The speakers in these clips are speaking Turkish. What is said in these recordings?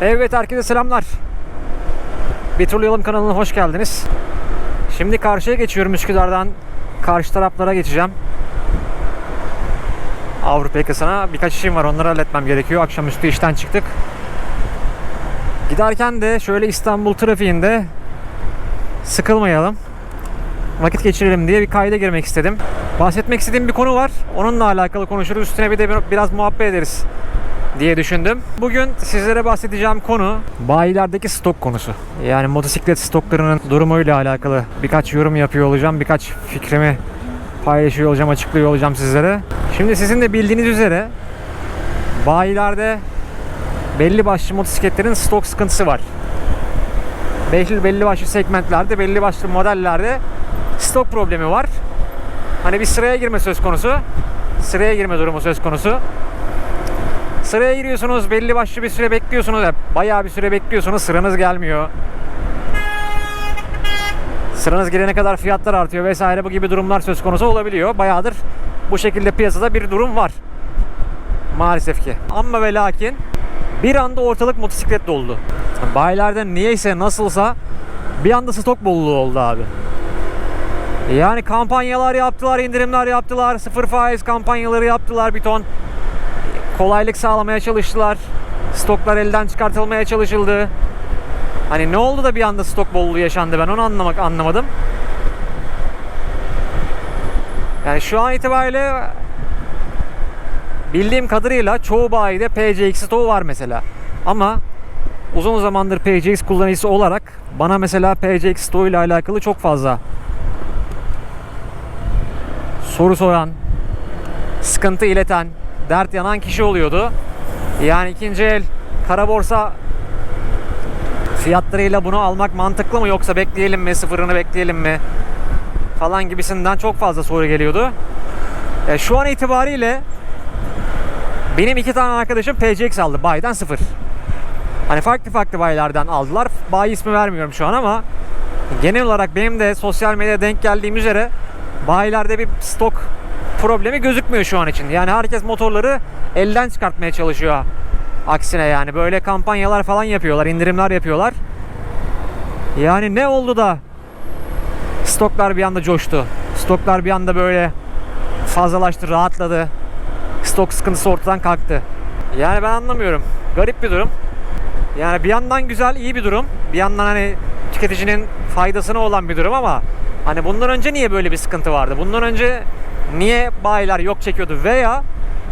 Evet herkese selamlar. Bir turlayalım kanalına hoş geldiniz. Şimdi karşıya geçiyorum Üsküdar'dan karşı taraflara geçeceğim. Avrupa yakasına birkaç işim var onları halletmem gerekiyor. Akşamüstü işten çıktık. Giderken de şöyle İstanbul trafiğinde sıkılmayalım. Vakit geçirelim diye bir kayda girmek istedim. Bahsetmek istediğim bir konu var. Onunla alakalı konuşuruz. Üstüne bir de bir- biraz muhabbet ederiz diye düşündüm. Bugün sizlere bahsedeceğim konu bayilerdeki stok konusu. Yani motosiklet stoklarının durumuyla alakalı birkaç yorum yapıyor olacağım. Birkaç fikrimi paylaşıyor olacağım, açıklıyor olacağım sizlere. Şimdi sizin de bildiğiniz üzere bayilerde belli başlı motosikletlerin stok sıkıntısı var. Belli, belli başlı segmentlerde, belli başlı modellerde stok problemi var. Hani bir sıraya girme söz konusu. Sıraya girme durumu söz konusu. Sıraya giriyorsunuz, belli başlı bir süre bekliyorsunuz. ya Bayağı bir süre bekliyorsunuz, sıranız gelmiyor. Sıranız gelene kadar fiyatlar artıyor vesaire bu gibi durumlar söz konusu olabiliyor. Bayağıdır bu şekilde piyasada bir durum var. Maalesef ki. Ama ve lakin bir anda ortalık motosiklet doldu. Bayilerde niyeyse nasılsa bir anda stok bolluğu oldu abi. Yani kampanyalar yaptılar, indirimler yaptılar, sıfır faiz kampanyaları yaptılar bir ton. Kolaylık sağlamaya çalıştılar. Stoklar elden çıkartılmaya çalışıldı. Hani ne oldu da bir anda stok bolluğu yaşandı ben onu anlamak anlamadım. Yani şu an itibariyle bildiğim kadarıyla çoğu bayide PCX stoğu var mesela. Ama uzun zamandır PCX kullanıcısı olarak bana mesela PCX stoğu ile alakalı çok fazla soru soran, sıkıntı ileten, dert yanan kişi oluyordu. Yani ikinci el kara borsa fiyatlarıyla bunu almak mantıklı mı yoksa bekleyelim mi, sıfırını bekleyelim mi falan gibisinden çok fazla soru geliyordu. Ya şu an itibariyle benim iki tane arkadaşım PCX aldı. Bayiden sıfır. Hani farklı farklı bayilerden aldılar. Bayi ismi vermiyorum şu an ama genel olarak benim de sosyal medyada denk geldiğim üzere bayilerde bir stok problemi gözükmüyor şu an için. Yani herkes motorları elden çıkartmaya çalışıyor. Aksine yani böyle kampanyalar falan yapıyorlar, indirimler yapıyorlar. Yani ne oldu da stoklar bir anda coştu. Stoklar bir anda böyle fazlalaştı, rahatladı. Stok sıkıntısı ortadan kalktı. Yani ben anlamıyorum. Garip bir durum. Yani bir yandan güzel, iyi bir durum. Bir yandan hani tüketicinin faydasına olan bir durum ama hani bundan önce niye böyle bir sıkıntı vardı? Bundan önce niye bayiler yok çekiyordu? Veya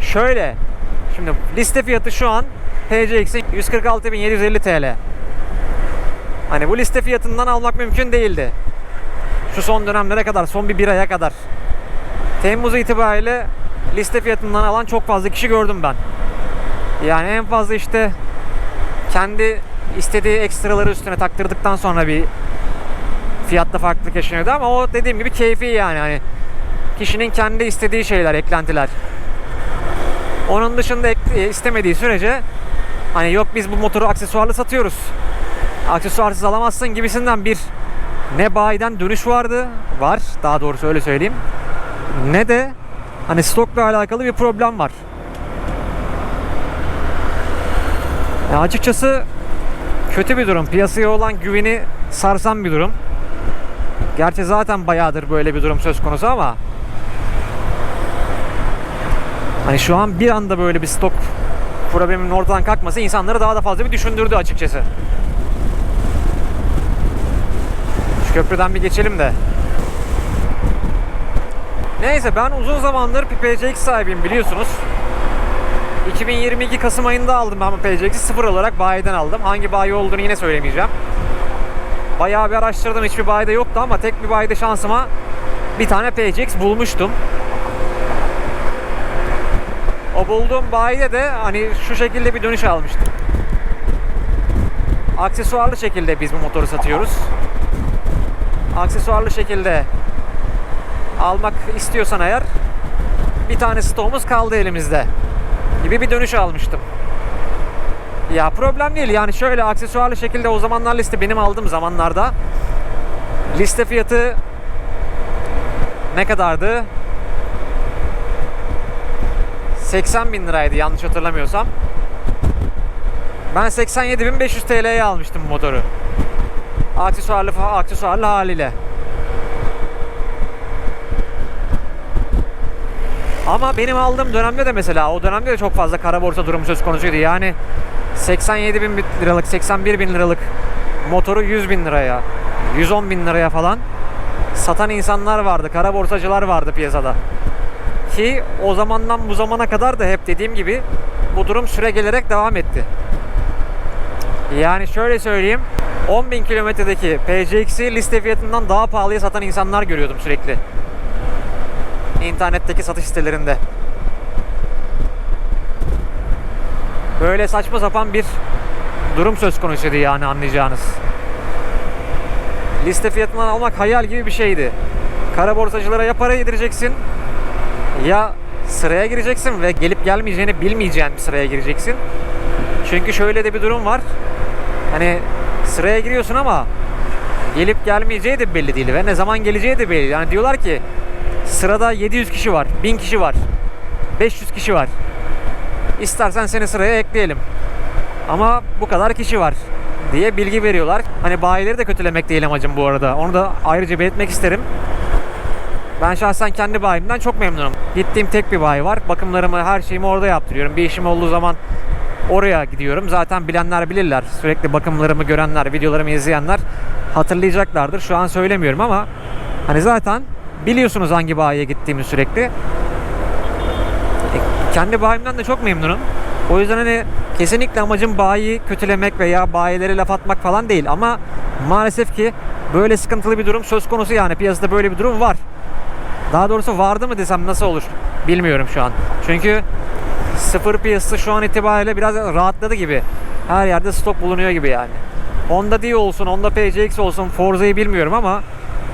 şöyle şimdi liste fiyatı şu an PCX'in 146.750 TL. Hani bu liste fiyatından almak mümkün değildi. Şu son dönemlere kadar, son bir bir aya kadar. Temmuz itibariyle liste fiyatından alan çok fazla kişi gördüm ben. Yani en fazla işte kendi istediği ekstraları üstüne taktırdıktan sonra bir fiyatta farklılık yaşanıyordu ama o dediğim gibi keyfi yani hani kişinin kendi istediği şeyler, eklentiler. Onun dışında e, istemediği sürece hani yok biz bu motoru aksesuarlı satıyoruz. Aksesuarsız alamazsın gibisinden bir ne bayiden dönüş vardı, var daha doğrusu öyle söyleyeyim. Ne de hani stokla alakalı bir problem var. Ya açıkçası kötü bir durum. Piyasaya olan güveni sarsan bir durum. Gerçi zaten bayağıdır böyle bir durum söz konusu ama hani şu an bir anda böyle bir stok probleminin ortadan kalkması insanları daha da fazla bir düşündürdü açıkçası. Şu köprüden bir geçelim de. Neyse ben uzun zamandır bir PCX sahibiyim biliyorsunuz. 2022 Kasım ayında aldım ben bu PCX'i sıfır olarak bayiden aldım. Hangi bayi olduğunu yine söylemeyeceğim. Bayağı bir araştırdım hiçbir bayide yoktu ama tek bir bayide şansıma bir tane PCX bulmuştum. O bulduğum bayide de hani şu şekilde bir dönüş almıştım. Aksesuarlı şekilde biz bu motoru satıyoruz. Aksesuarlı şekilde almak istiyorsan eğer bir tane stoğumuz kaldı elimizde gibi bir dönüş almıştım. Ya problem değil yani şöyle aksesuarlı şekilde o zamanlar liste benim aldığım zamanlarda liste fiyatı ne kadardı? 80 bin liraydı yanlış hatırlamıyorsam. Ben 87.500 TL'ye almıştım bu motoru. Aksesuarlı, aksesuarlı haliyle. Ama benim aldığım dönemde de mesela o dönemde de çok fazla kara borsa durumu söz konusuydu. Yani 87 bin liralık, 81 bin liralık motoru 100 bin liraya, 110 bin liraya falan satan insanlar vardı. Kara borsacılar vardı piyasada. Ki o zamandan bu zamana kadar da hep dediğim gibi bu durum süre gelerek devam etti. Yani şöyle söyleyeyim. 10.000 kilometredeki PCX'i liste fiyatından daha pahalıya satan insanlar görüyordum sürekli. İnternetteki satış sitelerinde. Böyle saçma sapan bir durum söz konusuydu yani anlayacağınız. Liste fiyatından almak hayal gibi bir şeydi. Kara borsacılara ya para yedireceksin ya sıraya gireceksin ve gelip gelmeyeceğini bilmeyeceğin bir sıraya gireceksin. Çünkü şöyle de bir durum var. Hani sıraya giriyorsun ama gelip gelmeyeceği de belli değil ve ne zaman geleceği de belli. Yani diyorlar ki sırada 700 kişi var, 1000 kişi var, 500 kişi var. İstersen seni sıraya ekleyelim. Ama bu kadar kişi var diye bilgi veriyorlar. Hani bayileri de kötülemek değil amacım bu arada. Onu da ayrıca belirtmek isterim. Ben şahsen kendi bayimden çok memnunum. Gittiğim tek bir bayi var. Bakımlarımı, her şeyimi orada yaptırıyorum. Bir işim olduğu zaman oraya gidiyorum. Zaten bilenler bilirler. Sürekli bakımlarımı görenler, videolarımı izleyenler hatırlayacaklardır. Şu an söylemiyorum ama hani zaten biliyorsunuz hangi bayiye gittiğimi sürekli. E, Kendi bayimden de çok memnunum. O yüzden hani kesinlikle amacım bayi kötülemek veya bayileri laf atmak falan değil ama maalesef ki böyle sıkıntılı bir durum söz konusu yani piyasada böyle bir durum var. Daha doğrusu vardı mı desem nasıl olur bilmiyorum şu an. Çünkü sıfır piyasası şu an itibariyle biraz rahatladı gibi. Her yerde stok bulunuyor gibi yani. Honda Dio olsun, Honda PCX olsun, Forza'yı bilmiyorum ama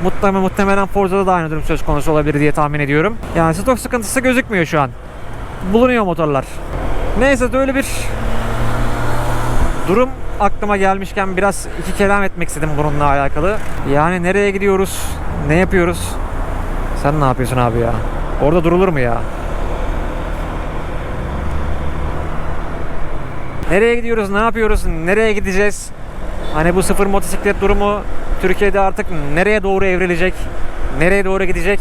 muhtemelen, muhtemelen Forza'da da aynı durum söz konusu olabilir diye tahmin ediyorum. Yani stok sıkıntısı gözükmüyor şu an. Bulunuyor motorlar. Neyse böyle bir durum aklıma gelmişken biraz iki kelam etmek istedim bununla alakalı. Yani nereye gidiyoruz? Ne yapıyoruz? Sen ne yapıyorsun abi ya? Orada durulur mu ya? Nereye gidiyoruz? Ne yapıyoruz? Nereye gideceğiz? Hani bu sıfır motosiklet durumu Türkiye'de artık nereye doğru evrilecek? Nereye doğru gidecek?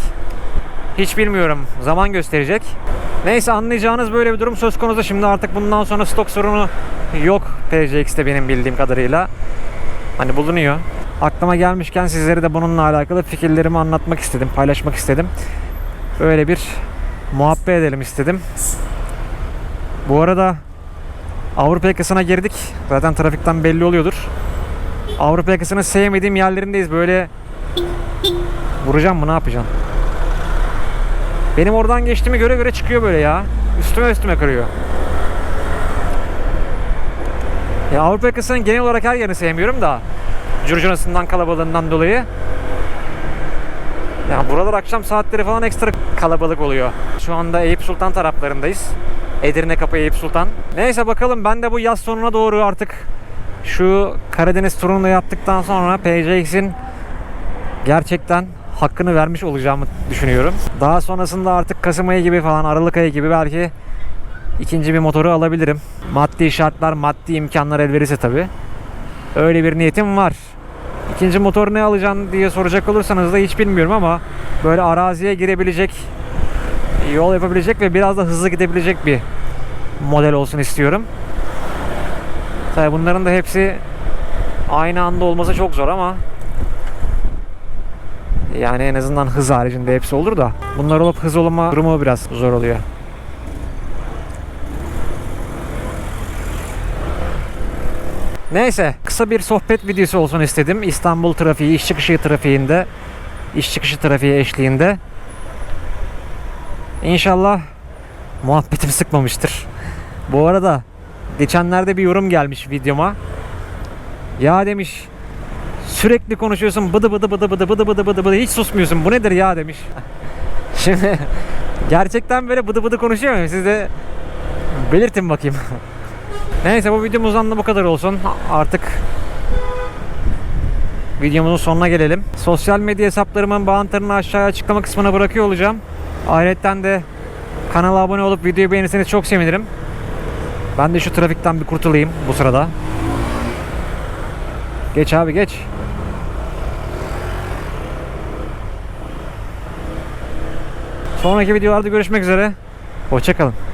Hiç bilmiyorum. Zaman gösterecek. Neyse anlayacağınız böyle bir durum söz konusu. Şimdi artık bundan sonra stok sorunu yok PCX'te benim bildiğim kadarıyla. Hani bulunuyor. Aklıma gelmişken sizlere de bununla alakalı fikirlerimi anlatmak istedim, paylaşmak istedim. Böyle bir muhabbet edelim istedim. Bu arada Avrupa yakasına girdik. Zaten trafikten belli oluyordur. Avrupa yakasının sevmediğim yerlerindeyiz. Böyle vuracağım mı ne yapacağım? Benim oradan geçtiğimi göre göre çıkıyor böyle ya. Üstüme üstüme kırıyor. Ya Avrupa yakasının genel olarak her yerini sevmiyorum da. Curcunasından kalabalığından dolayı. Ya buralar akşam saatleri falan ekstra kalabalık oluyor. Şu anda Eyüp Sultan taraflarındayız. Edirne Kapı Eyüp Sultan. Neyse bakalım ben de bu yaz sonuna doğru artık şu Karadeniz turunu yaptıktan sonra PCX'in gerçekten hakkını vermiş olacağımı düşünüyorum. Daha sonrasında artık Kasım ayı gibi falan Aralık ayı gibi belki ikinci bir motoru alabilirim. Maddi şartlar, maddi imkanlar el verirse tabii. Öyle bir niyetim var. İkinci motor ne alacaksın diye soracak olursanız da hiç bilmiyorum ama böyle araziye girebilecek, yol yapabilecek ve biraz da hızlı gidebilecek bir model olsun istiyorum. Tabii bunların da hepsi aynı anda olması çok zor ama yani en azından hız haricinde hepsi olur da bunlar olup hız olma durumu biraz zor oluyor. Neyse kısa bir sohbet videosu olsun istedim. İstanbul trafiği, iş çıkışı trafiğinde, iş çıkışı trafiği eşliğinde. İnşallah muhabbetim sıkmamıştır. Bu arada geçenlerde bir yorum gelmiş videoma. Ya demiş sürekli konuşuyorsun bıdı bıdı bıdı bıdı bıdı bıdı bıdı bıdı hiç susmuyorsun bu nedir ya demiş. Şimdi gerçekten böyle bıdı bıdı konuşuyor muyum? Siz belirtin bakayım. Neyse bu videomuzdan da bu kadar olsun. Artık videomuzun sonuna gelelim. Sosyal medya hesaplarımın bağıntılarını aşağıya açıklama kısmına bırakıyor olacağım. Ayrıca de kanala abone olup videoyu beğenirseniz çok sevinirim. Ben de şu trafikten bir kurtulayım bu sırada. Geç abi geç. Sonraki videolarda görüşmek üzere. Hoşçakalın.